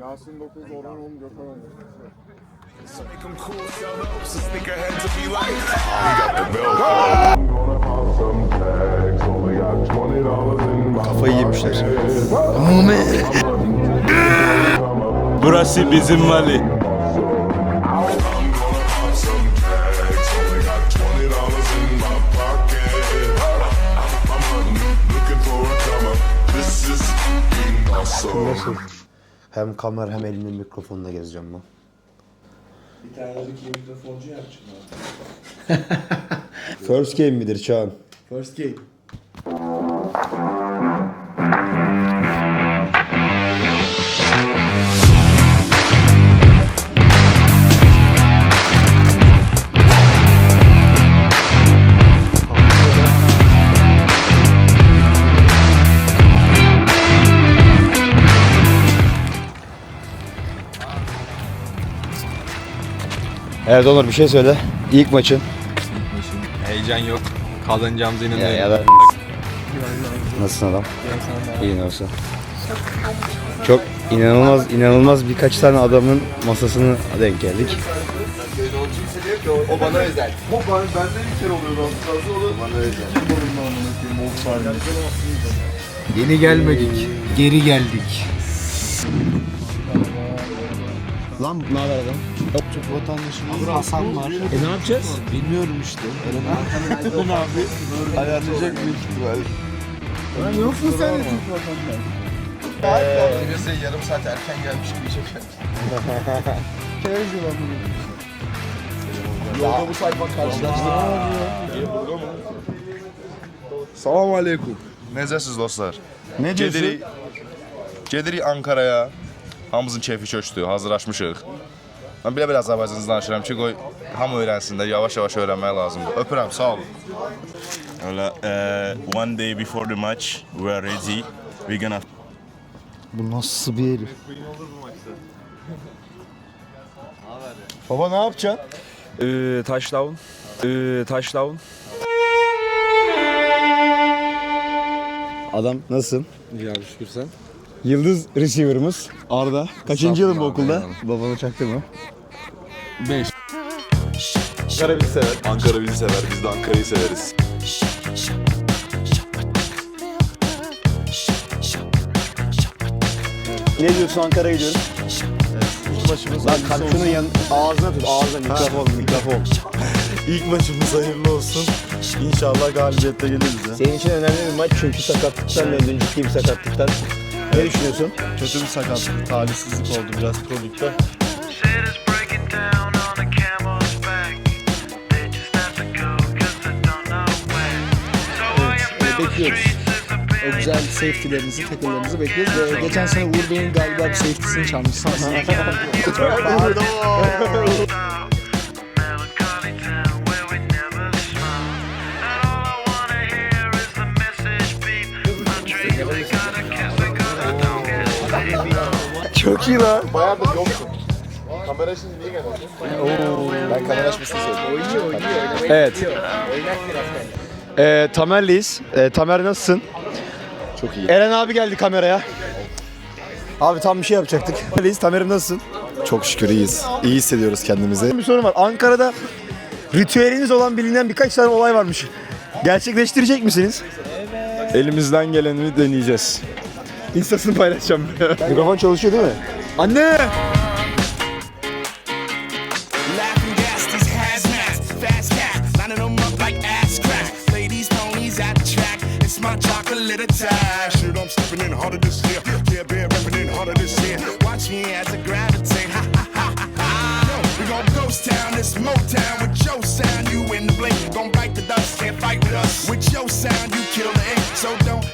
Yasin 9, Orhan 10, Gökhan 10. Make 'em cool, sell the hopes, a sneakerhead to be like. We got the belt. I'm gonna pop some tags. Only got twenty dollars in my Kafayı yemişler. Burası bizim vali. I'm Hem kamera hem elimde mikrofonla gezeceğim ben. Bir tane de ki mikrofoncu yapacağım abi. First game midir Çağan? First game. Evet Onur bir şey söyle. İlk maçın. Heyecan yok. Kazanacağımıza Ya, inanıyorum. ya da... Nasılsın adam? İyi nasıl? Çok inanılmaz inanılmaz birkaç tane adamın masasına denk geldik. O bana özel. O ben, benden bir kere oluyor aslında. O da bana özel. Kim o sahne. Yeni gelmedik. Geri geldik. Lan ne haber adam? Türk vatandaşımız Hasan var. E ne yapacağız? Bilmiyorum işte. Eren abi. Ayarlayacak büyük ihtimal. Lan yok mu sen de Türk vatandaşı? Birisi yarım saat erken gelmiş gibi çekiyor. Casual amına. Yolda bu sayfa karşılaştırma. Salam aleyküm. Necəsiz dostlar? Ne diyorsun? Gedirik, gedirik Ankaraya. Hamımızın keyfi köçdür, hazırlaşmışıq. Mən belə-belə Azərbaycanca danışıram ki, qoy hamı öyrənsin də, yavaş-yavaş öyrənmək lazımdır. Öpürəm, sağ olun. Well, uh, one day before the match, we are ready. We're gonna Bu nasıl bir herif? Baba ne yapacaksın? Ee, touchdown. Ee, touchdown. Adam nasılsın? İyi abi şükür sen. Yıldız receiver'ımız Arda. Kaçıncı yılın bu okulda? Babanı çaktı mı? Ankara bizi sever. Ankara bizi sever, biz de Ankara'yı severiz. Ne diyorsun Ankara'ya gidiyoruz? İlk başımız Lan şunun yan ağzına tut ağzına mikrofon mikrofon. İlk maçımız hayırlı olsun. İnşallah galibiyette geliriz ya. Senin için önemli bir maç çünkü sakatlıktan döndün ciddi bir sakatlıktan. Ne düşünüyorsun? Kötü bir sakatlık, talihsizlik oldu biraz. Shit bekliyoruz. O güzel safety'lerinizi, tackle'larınızı bekliyoruz. Ve geçen sene Uğur Bey'in galiba bir safety'sini çalmışsınız. Sleep. Çok iyi lan. Bayağıdır yoksun. Kamera şimdi niye geldi? Ben kamera açmasını seviyorum. Evet. Ee, Tamer'leyiz. Ee, Tamer nasılsın? Çok iyi. Eren abi geldi kameraya. Abi tam bir şey yapacaktık. Tamer'leyiz. Tamer'im nasılsın? Çok şükür iyiyiz. İyi hissediyoruz kendimizi. Bir sorun var. Ankara'da ritüeliniz olan bilinen birkaç tane olay varmış. Gerçekleştirecek misiniz? Elimizden geleni deneyeceğiz. Instasını paylaşacağım. Mikrofon çalışıyor değil mi? Anne!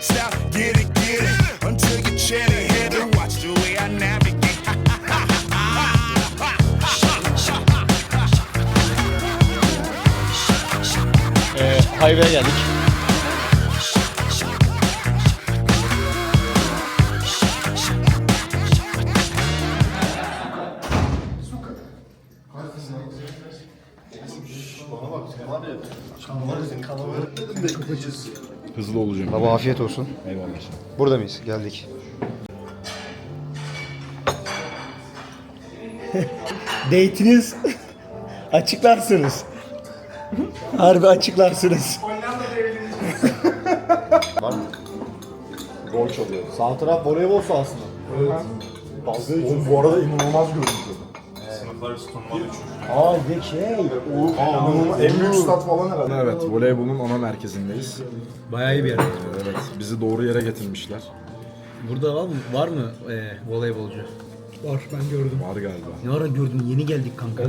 Stop, get it, get it. Until you chat it head and watch the way I navigate. Ha ha ha ha ha. Hayve'ye geldik. Hızlı olacağım. Baba afiyet olsun. Eyvallah. Burada mıyız? Geldik. date'iniz açıklarsınız. Harbi açıklarsınız. Gol çalıyor. Sağ taraf voleybol sahasında. Evet. Oğlum bu arada inanılmaz görüntü. Sınıflar tutunmalı Aa bir şey. Aa, en büyük stat falan herhalde. Evet, voleybolun ana merkezindeyiz. Bayağı iyi bir yer. Evet, bizi doğru yere getirmişler. Burada var mı, var mı e, voleybolcu? Var ben gördüm. Var galiba. Ne ara gördün? Yeni geldik kanka.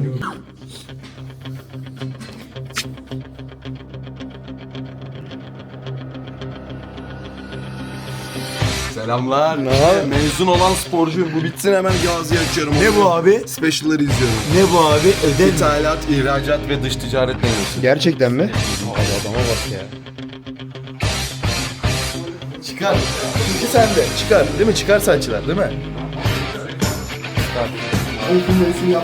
Selamlar. Ne Mezun olan sporcuyum. Bu bitsin hemen Gazi açıyorum. Ne bu abi? Special'ları izliyorum. Ne bu abi? Ödev? İthalat, ihracat ve dış ticaret mevzusu. Gerçekten mi? Abi adama bak ya. Çıkar. Çünkü sende. Çıkar. Değil mi? Çıkar saçlar değil mi? Rising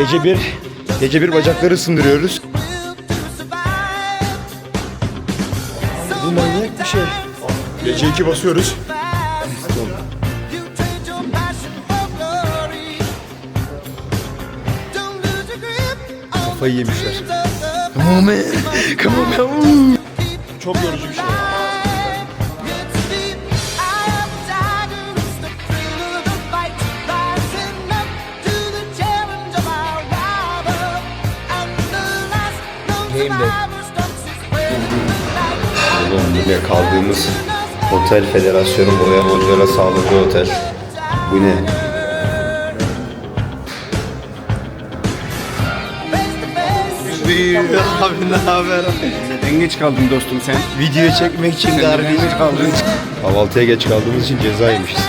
Gece bir, gece bir bacakları survive. Bu manyak bir şey. Gece iki basıyoruz. Kafayı yemişler. Come on man, come on man. Çok yorucu bir şey. Oğlum bu ne kaldığımız otel federasyonu voleybol sağlıklı otel. Bu ne? Abi ne haber? Neden geç kaldın dostum sen? Video çekmek için darbe geç kaldın. Kahvaltıya geç kaldığımız için ceza yemişiz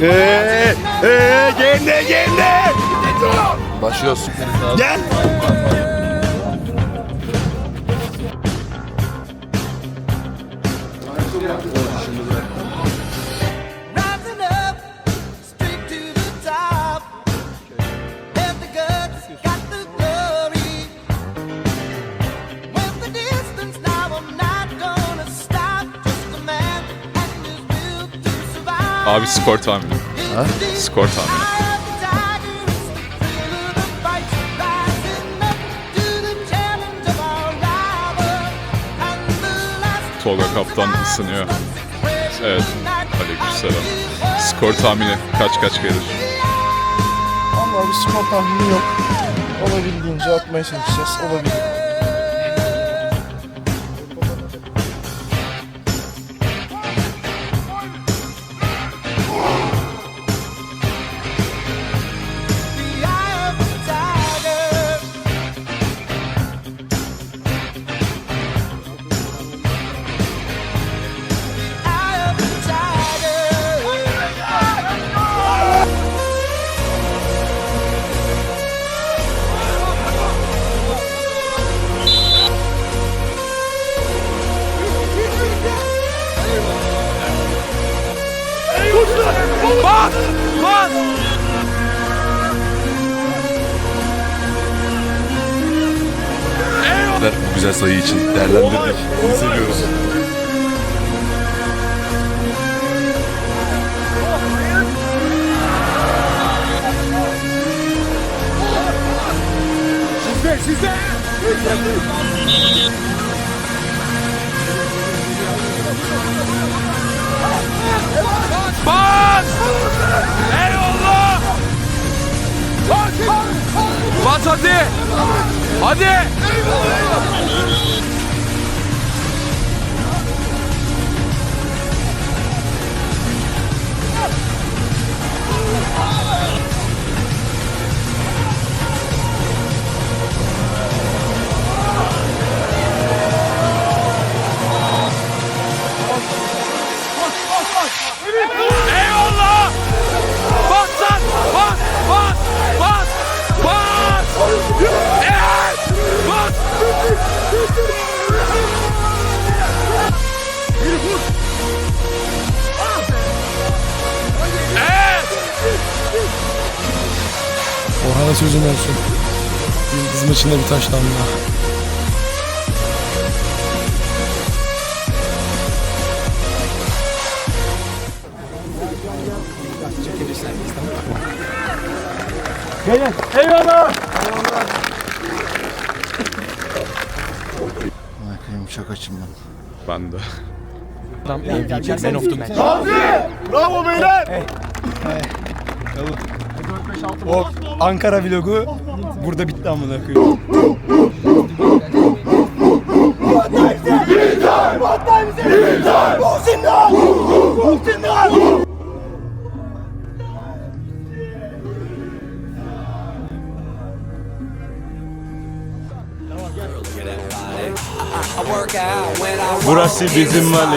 Eee, eee, gende gende. Başlıyoruz. Gel. Abi skor tahmini. Skor tahmini. Tolga kaptan ısınıyor. Evet. Aleykümselam. Skor tahmini kaç kaç gelir? Ama bir skor tahmini yok. Olabildiğince atmaya çalışacağız. Olabilir. Bu güzel sayı için değerlendirdik. Bunu seviyoruz. Bas! Eyvallah! Bas hadi! Hadi! Bana sözüm olsun. Yıldız maçında bir taş damla. Çok açım ben. Ben de. Man of the match. O Ankara vlogu burada bitti amına koyayım. Burası bizim vali.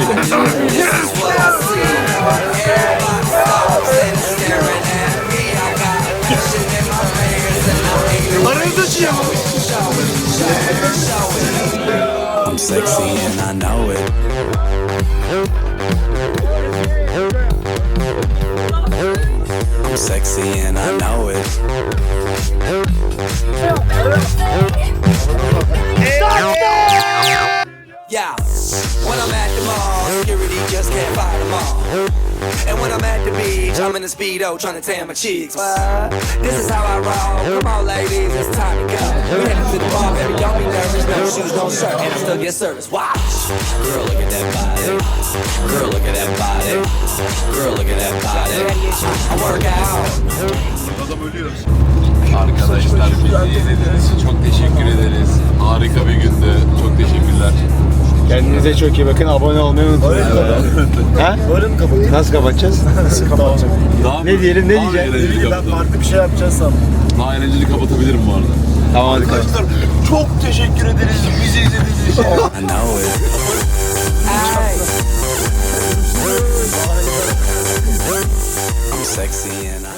I'm sexy and I know it. I'm sexy and I know it. Yeah, when I'm at the mall, security just can't fight them all. And when I'm at the beach, I'm in a speedo trying to tan my cheeks. What? This is how I roll. Come on, ladies, it's time to go. We headed to the bar, baby, don't be nervous. No shoes, no shirt, and I still get service. Watch. Girl, look at that body. Girl, look at that body. Girl, look at that body. I work out. Arkadaşlar bizi izlediğiniz için çok teşekkür ederiz. Harika bir gündü. Çok teşekkürler. Kendinize çok iyi bakın. Abone olmayı unutmayın. ha? Böyle mi kapatayım? Nasıl kapatacağız? Nasıl kapatacağım? Daha Ne diyelim, ne daha diyeceğim? eğlenceli Ben kapatalım. farklı bir şey yapacağız sandım. Daha eğlenceli kapatabilirim bu arada. Tamam hadi kaç. Arkadaşlar çok teşekkür ederiz bizi izlediğiniz için. Sexy and I